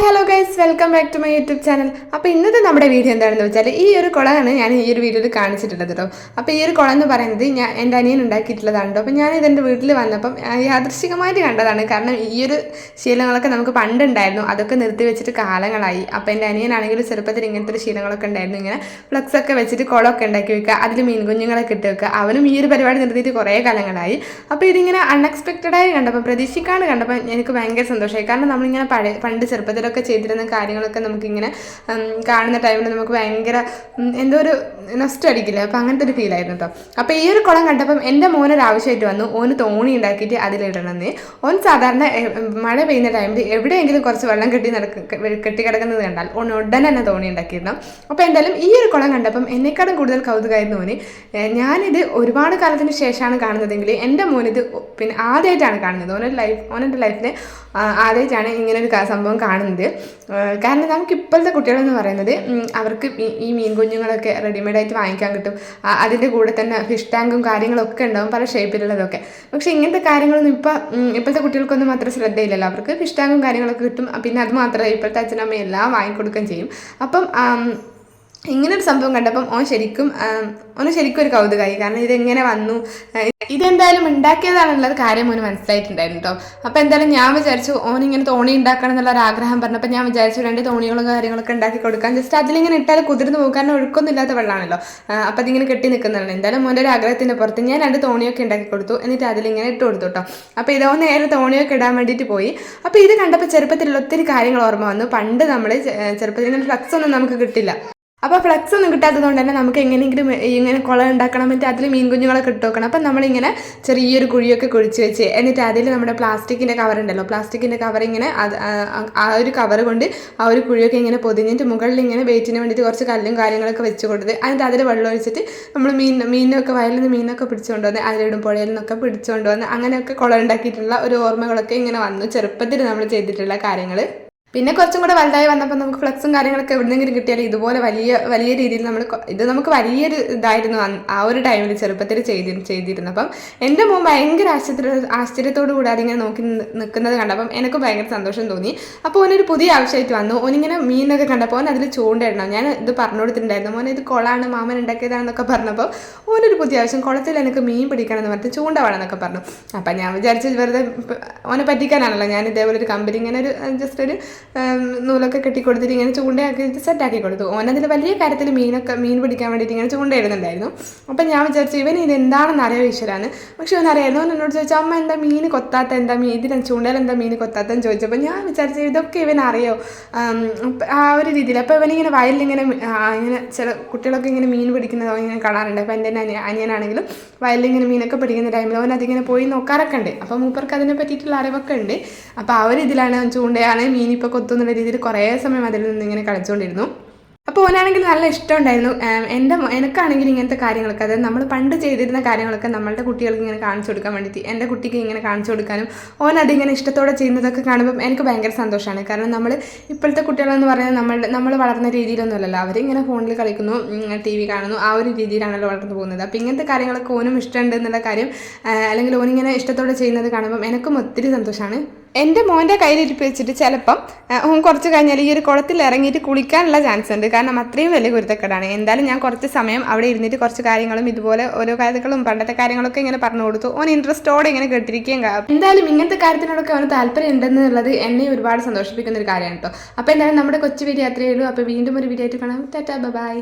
Hi hello guys welcome back to my YouTube channel. അപ്പോൾ ഇന്നത്തെ നമ്മുടെ വീഡിയോ എന്താണെന്ന് വെച്ചാൽ ഈ ഒരു കുളമാണ് ഞാൻ ഈ ഒരു വീഡിയോയിൽ കാണിച്ചിട്ടുള്ളത് കേട്ടോ അപ്പോൾ ഈ ഒരു കുളം എന്ന് പറയുന്നത് ഞാൻ എന്റെ അനിയൻ ഉണ്ടാക്കിയിട്ടുള്ളതാണ് അപ്പോൾ ഞാൻ എന്റെ വീട്ടിൽ വന്നപ്പം യാദൃശികമായിട്ട് കണ്ടതാണ്. കാരണം ഈ ഒരു ശീലങ്ങളൊക്കെ നമുക്ക് പണ്ടുണ്ടായിരുന്നു. അതൊക്കെ നിർത്തി വെച്ചിട്ട് കാലങ്ങളായി. അപ്പോൾ എന്റെ അനിയനാണെങ്കിലും ചെറുപ്പത്തിൽ ഇങ്ങനത്തെ ഒരു ശീലങ്ങളൊക്കെ ഉണ്ടായിരുന്നു. ഇങ്ങനെ ഫ്ലക്സ് ഒക്കെ വെച്ചിട്ട് കുളമൊക്കെ ഉണ്ടാക്കി വെക്കുക അതിൽ മീൻ കുഞ്ഞുങ്ങളൊക്കെ ഇട്ട് വെക്കുക. അവനും ഈ ഒരു പരിപാടി നിർത്തിയിട്ട് കുറേ കാലങ്ങളായി. അപ്പോൾ ഇതിങ്ങനെ അൺഎക്സ്പെക്റ്റഡായി കണ്ടപ്പോൾ പ്രതീക്ഷിക്കാണ്ട് കണ്ടപ്പോൾ എനിക്ക് ഭയങ്കര സന്തോഷമായി. കാരണം നമ്മളിങ്ങനെ പഴയ പണ്ട് ചെറുപ്പത്തിലൊക്കെ ചെയ്തിരുന്ന കാര്യങ്ങളൊക്കെ നമുക്കിങ്ങനെ കാണുന്ന ടൈമിൽ നമുക്ക് ഭയങ്കര എന്തോ ഒരു നഷ്ടം അടിക്കില്ല? അപ്പോൾ അങ്ങനത്തെ ഒരു ഫീലായിരുന്നു കേട്ടോ അപ്പോൾ ഈ ഒരു കുളം കണ്ടപ്പം എന്റെ മോനൊരു ആവശ്യമായിട്ട് വന്നു. ഓന് തോണി ഉണ്ടാക്കിയിട്ട് അതിലിടണമെന്ന്. ഓൻ സാധാരണ മഴ പെയ്യുന്ന ടൈമിൽ എവിടെയെങ്കിലും കുറച്ച് വെള്ളം കെട്ടി നടക്ക കെട്ടി കിടക്കുന്നത് കണ്ടാൽ ഓൺ ഉടനെ തന്നെ തോണി ഉണ്ടാക്കിയിരുന്നു അപ്പോൾ എന്തായാലും ഈ ഒരു കുളം കണ്ടപ്പം എന്നെക്കാളും കൂടുതൽ കൗതുകമായിരുന്നു ഓന്. ഞാനിത് ഒരുപാട് കാലത്തിന് ശേഷമാണ് കാണുന്നതെങ്കിൽ എന്റെ മോനിത് പിന്നെ ആദ്യമായിട്ടാണ് കാണുന്നത്. ഓനൊരു ലൈഫ് ഓനെന്റെ ലൈഫിൽ ആദ്യമായിട്ടാണ് ഇങ്ങനെ ഒരു സംഭവം കാണുന്നത്. ആ, കാരണം നമുക്ക് ഇപ്പോഴത്തെ കുട്ടികളെന്ന് പറയുന്നത് അവർക്ക് ഈ- മീൻ കുഞ്ഞുങ്ങളൊക്കെ റെഡിമെയ്ഡായിട്ട് വാങ്ങിക്കാൻ കിട്ടും. അതിന്റെ കൂടെ തന്നെ ഫിഷ് ടാങ്കും കാര്യങ്ങളൊക്കെ ഉണ്ടാവും പല ഷേപ്പിലുള്ളതൊക്കെ പക്ഷേ ഇങ്ങനത്തെ കാര്യങ്ങളൊന്നും ഇപ്പോൾ ഇപ്പോഴത്തെ കുട്ടികൾക്കൊന്നും അത്ര ശ്രദ്ധയില്ലല്ലോ. അവർക്ക് ഫിഷ് ടാങ്കും കാര്യങ്ങളൊക്കെ കിട്ടും. പിന്നെ അത് മാത്രമേ ഇപ്പോഴത്തെ അച്ഛനമ്മ എല്ലാം വാങ്ങിക്കൊടുക്കുകയും ചെയ്യും. അപ്പം ഇങ്ങനൊരു സംഭവം കണ്ടപ്പം ഓൻ ശരിക്കും ഓന് ശരിക്കും ഒരു കൗതുകമായി കാരണം ഇതെങ്ങനെ വന്നു? ഇതെന്തായാലും ഉണ്ടാക്കിയതാണെന്നുള്ളത് കാര്യം ഓന് മനസ്സിലായിട്ടുണ്ടായിരുന്നു കേട്ടോ അപ്പോൾ എന്തായാലും ഞാൻ വിചാരിച്ചു ഓൻ ഇങ്ങനെ തോണി ഉണ്ടാക്കണം എന്നുള്ള ഒരു ആഗ്രഹം പറഞ്ഞപ്പോൾ ഞാൻ വിചാരിച്ചു രണ്ട് തോണികളും കാര്യങ്ങളൊക്കെ ഉണ്ടാക്കി കൊടുക്കാൻ ജസ്റ്റ് അതിലിങ്ങനെ ഇട്ടാൽ കുതിർന്ന് പോകും. കാരണം ഒഴുക്കൊന്നും ഇല്ലാത്ത വെള്ളമാണല്ലോ അപ്പോൾ അതിങ്ങനെ കെട്ടി നിൽക്കുന്നതാണ്. എന്തായാലും മോന്റെ ഒരു ആഗ്രഹത്തിന്റെ പുറത്ത് ഞാൻ രണ്ട് തോണിയൊക്കെ ഉണ്ടാക്കി കൊടുത്തു. എന്നിട്ട് അതിലിങ്ങനെ ഇട്ട് കൊടുത്തു കേട്ടോ അപ്പോൾ ഇതോ നേരെ തോണിയൊക്കെ ഇടാൻ വേണ്ടിയിട്ട് പോയി. അപ്പോൾ ഇത് കണ്ടപ്പോൾ ചെറുപ്പത്തിലുള്ള ഒത്തിരി കാര്യങ്ങൾ ഓർമ്മ വന്നു. പണ്ട് നമ്മൾ ചെറുപ്പത്തിൽ ഫ്ലക്സ് ഒന്നും നമുക്ക് കിട്ടില്ല. അപ്പോൾ ഫ്ലക്സ് ഒന്നും കിട്ടാത്തതുകൊണ്ട് തന്നെ നമുക്ക് എങ്ങനെയെങ്കിലും ഇങ്ങനെ കുളം ഉണ്ടാക്കണം എന്നിട്ട് അതിൽ മീൻ കുഞ്ഞുങ്ങളൊക്കെ ഇട്ട് വെക്കണം. അപ്പം നമ്മളിങ്ങനെ ചെറിയൊരു കുഴിയൊക്കെ കുഴിച്ച് വെച്ച് എന്നിട്ട് അതിൽ നമ്മുടെ പ്ലാസ്റ്റിക്കിന്റെ കവർ ഉണ്ടല്ലോ പ്ലാസ്റ്റിക്കിന്റെ കവർ ഇങ്ങനെ ആ- ഒരു കവർ കൊണ്ട് ആ ഒരു കുഴിയൊക്കെ ഇങ്ങനെ പൊതിഞ്ഞിട്ട് മുകളിൽ ഇങ്ങനെ വെയിറ്റിന് വേണ്ടിയിട്ട് കുറച്ച് കല്ലും കാര്യങ്ങളൊക്കെ വെച്ച് കൊടുത്ത് എന്നിട്ട് അതിൽ വെള്ളം ഒഴിച്ചിട്ട് നമ്മൾ മീൻ മീനൊക്കെ വയലിൽ നിന്ന് മീനൊക്കെ പിടിച്ചുകൊണ്ട് വന്ന് അതിലിടും പുഴയിൽ നിന്നൊക്കെ പിടിച്ചുകൊണ്ട് വന്ന് അങ്ങനെയൊക്കെ കുളം ഉണ്ടാക്കിയിട്ടുള്ള ഒരു ഓർമ്മകളൊക്കെ ഇങ്ങനെ വന്നു. ചെറുപ്പത്തിൽ നമ്മൾ ചെയ്തിട്ടുള്ള കാര്യങ്ങൾ പിന്നെ കുറച്ചും കൂടെ വലുതായി വന്നപ്പോൾ നമുക്ക് ഫ്ലെക്സും കാര്യങ്ങളൊക്കെ എവിടെന്നെങ്കിലും കിട്ടിയാൽ ഇതുപോലെ വലിയ വലിയ രീതിയിൽ നമ്മൾ ഇത് നമുക്ക് വലിയൊരു ഇതായിരുന്നു ആ ഒരു ടൈമിൽ ചെറുപ്പത്തിൽ ചെയ്തി ചെയ്തിരുന്നു അപ്പം എന്റെ മോൻ ഭയങ്കര ആശ്ചര്യ ആശ്ചര്യത്തോടു കൂടി അതിങ്ങനെ നോക്കി നിൽക്കുന്നത് കണ്ടപ്പം എനിക്ക് ഭയങ്കര സന്തോഷം തോന്നി. അപ്പോൾ ഓനൊരു പുതിയ ആവശ്യമായിട്ട് വന്നു. ഓനിങ്ങനെ മീനൊക്കെ കണ്ടപ്പോൾ അതിൽ ചൂണ്ടയിടണം. ഞാൻ ഇത് പറഞ്ഞു കൊടുത്തിട്ടുണ്ടായിരുന്നു മോനെ ഇത് കുളമാണ് മാമൻ ഉണ്ടാക്കിയതാണെന്നൊക്കെ പറഞ്ഞപ്പോൾ ഓനൊരു പുതിയ ആവശ്യം കുളത്തിൽ എനിക്ക് മീൻ പിടിക്കണം എന്ന് പറഞ്ഞിട്ട് ചൂണ്ട വേണമെന്നൊക്കെ പറഞ്ഞു. അപ്പം ഞാൻ വിചാരിച്ചു വെറുതെ ഓനെ പറ്റിക്കാനാണല്ലോ. ഞാൻ ഇതേപോലെ ഒരു കമ്പനി ഇങ്ങനെ ഒരു ജസ്റ്റ് ഒരു നൂലൊക്കെ കെട്ടിക്കൊടുത്തിട്ട് ഇങ്ങനെ ചൂണ്ടയാക്കി സെറ്റാക്കി കൊടുത്തു. ഓനതിൽ വലിയ കാര്യത്തിൽ മീനൊക്കെ മീൻ പിടിക്കാൻ വേണ്ടിയിട്ട് ഇങ്ങനെ ചൂണ്ടയിടുന്നുണ്ടായിരുന്നു. അപ്പം ഞാൻ വിചാരിച്ചു ഇവൻ ഇത് എന്താണെന്ന് അറിയാം ഈശ്വരാണ്. പക്ഷെ അവൻ അറിയായിരുന്നു. അവൻ എന്നോട് ചോദിച്ചു അമ്മ എന്താ മീൻ കൊത്താത്ത എന്താ മീൻ? ഇതിന് ചൂണ്ടയിൽ എന്താ മീൻ കൊത്താത്തെന്ന് ചോദിച്ചപ്പോൾ ഞാൻ വിചാരിച്ചു ഇതൊക്കെ ഇവൻ അറിയോ? ആ ഒരു രീതിയിൽ. അപ്പോൾ ഇവനിങ്ങനെ വയലിലിങ്ങനെ ഇങ്ങനെ ചില കുട്ടികളൊക്കെ ഇങ്ങനെ മീൻ പിടിക്കുന്നത് ഇങ്ങനെ കാണാറുണ്ട്. അപ്പോൾ എന്റെ അനിയ അനിയനാണെങ്കിലും വയലിലിങ്ങനെ മീനൊക്കെ പിടിക്കുന്ന ടൈമിൽ അവൻ അതിങ്ങനെ പോയി നോക്കാറൊക്കെ ഉണ്ട്. അപ്പോൾ മൂപ്പർക്ക് അതിനെ പറ്റിയിട്ടുള്ള അറിവൊക്കെ ഉണ്ട്. അപ്പോൾ ആ ഒരു ഇതിലാണ് ചൂണ്ടയാണ് മീൻ ഇപ്പോൾ ഒത്തുന്നുള്ള രീതിയിൽ കുറേ സമയം അതിൽ നിന്ന് ഇങ്ങനെ കളിച്ചുകൊണ്ടിരുന്നു. അപ്പോൾ ഓനാണെങ്കിൽ നല്ല ഇഷ്ടമുണ്ടായിരുന്നു എന്റെ എനിക്കാണെങ്കിൽ ഇങ്ങനത്തെ കാര്യങ്ങളൊക്കെ അതായത് നമ്മൾ പണ്ട് ചെയ്തിരുന്ന കാര്യങ്ങളൊക്കെ നമ്മളുടെ കുട്ടികൾക്ക് ഇങ്ങനെ കാണിച്ചു കൊടുക്കാൻ വേണ്ടിയിട്ട് എന്റെ കുട്ടിക്ക് ഇങ്ങനെ കാണിച്ചു കൊടുക്കാനും ഓൻ അതിങ്ങനെ ഇഷ്ടത്തോടെ ചെയ്യുന്നതൊക്കെ കാണുമ്പോൾ എനിക്ക് ഭയങ്കര സന്തോഷമാണ്. കാരണം നമ്മൾ ഇപ്പോഴത്തെ കുട്ടികളെന്ന് പറയുന്നത് നമ്മൾ നമ്മൾ വളർന്ന രീതിയിലൊന്നുമല്ലല്ലോ. അവരിങ്ങനെ ഫോണിൽ കളിക്കുന്നു ടി വി കാണുന്നു ആ ഒരു രീതിയിലാണല്ലോ വളർന്നു പോകുന്നത്. അപ്പോൾ ഇങ്ങനത്തെ കാര്യങ്ങളൊക്കെ ഓനും ഇഷ്ടമുണ്ട് എന്നുള്ള കാര്യം അല്ലെങ്കിൽ ഓനിങ്ങനെ ഇഷ്ടത്തോടെ ചെയ്യുന്നത് കാണുമ്പം എനിക്കും ഒത്തിരി സന്തോഷമാണ്. എന്റെ മോന്റെ കയ്യിലിരിപ്പ് വെച്ചിട്ട് ചിലപ്പം ഓൻ കുറച്ച് കഴിഞ്ഞാൽ ഈ ഒരു കുളത്തിൽ ഇറങ്ങിയിട്ട് കുളിക്കാനുള്ള ചാൻസ് ഉണ്ട്. കാരണം അത്രയും വലിയ കുരുത്തക്കേടാണ് എന്തായാലും ഞാൻ കുറച്ച് സമയം അവിടെ ഇരുന്നിട്ട് കുറച്ച് കാര്യങ്ങളും ഇതുപോലെ ഓരോ കാര്യങ്ങളും പണ്ടത്തെ കാര്യങ്ങളൊക്കെ ഇങ്ങനെ പറഞ്ഞു കൊടുത്തു. ഓൻ ഇൻട്രസ്റ്റോടെ ഇങ്ങനെ കേട്ടിരിക്കുകയും എന്തായാലും ഇങ്ങനത്തെ കാര്യത്തിനോടൊക്കെ അവന് താല്പര്യം ഉണ്ടെന്നുള്ളത് എന്നെ ഒരുപാട് സന്തോഷിപ്പിക്കുന്ന ഒരു കാര്യമാണ് കേട്ടോ അപ്പോൾ എന്തായാലും നമ്മുടെ കൊച്ചു വീഡിയോ അത്രയേ ഉള്ളൂ. അപ്പോൾ വീണ്ടും ഒരു വീഡിയോ ആയിട്ട് കാണാം. Tata bye.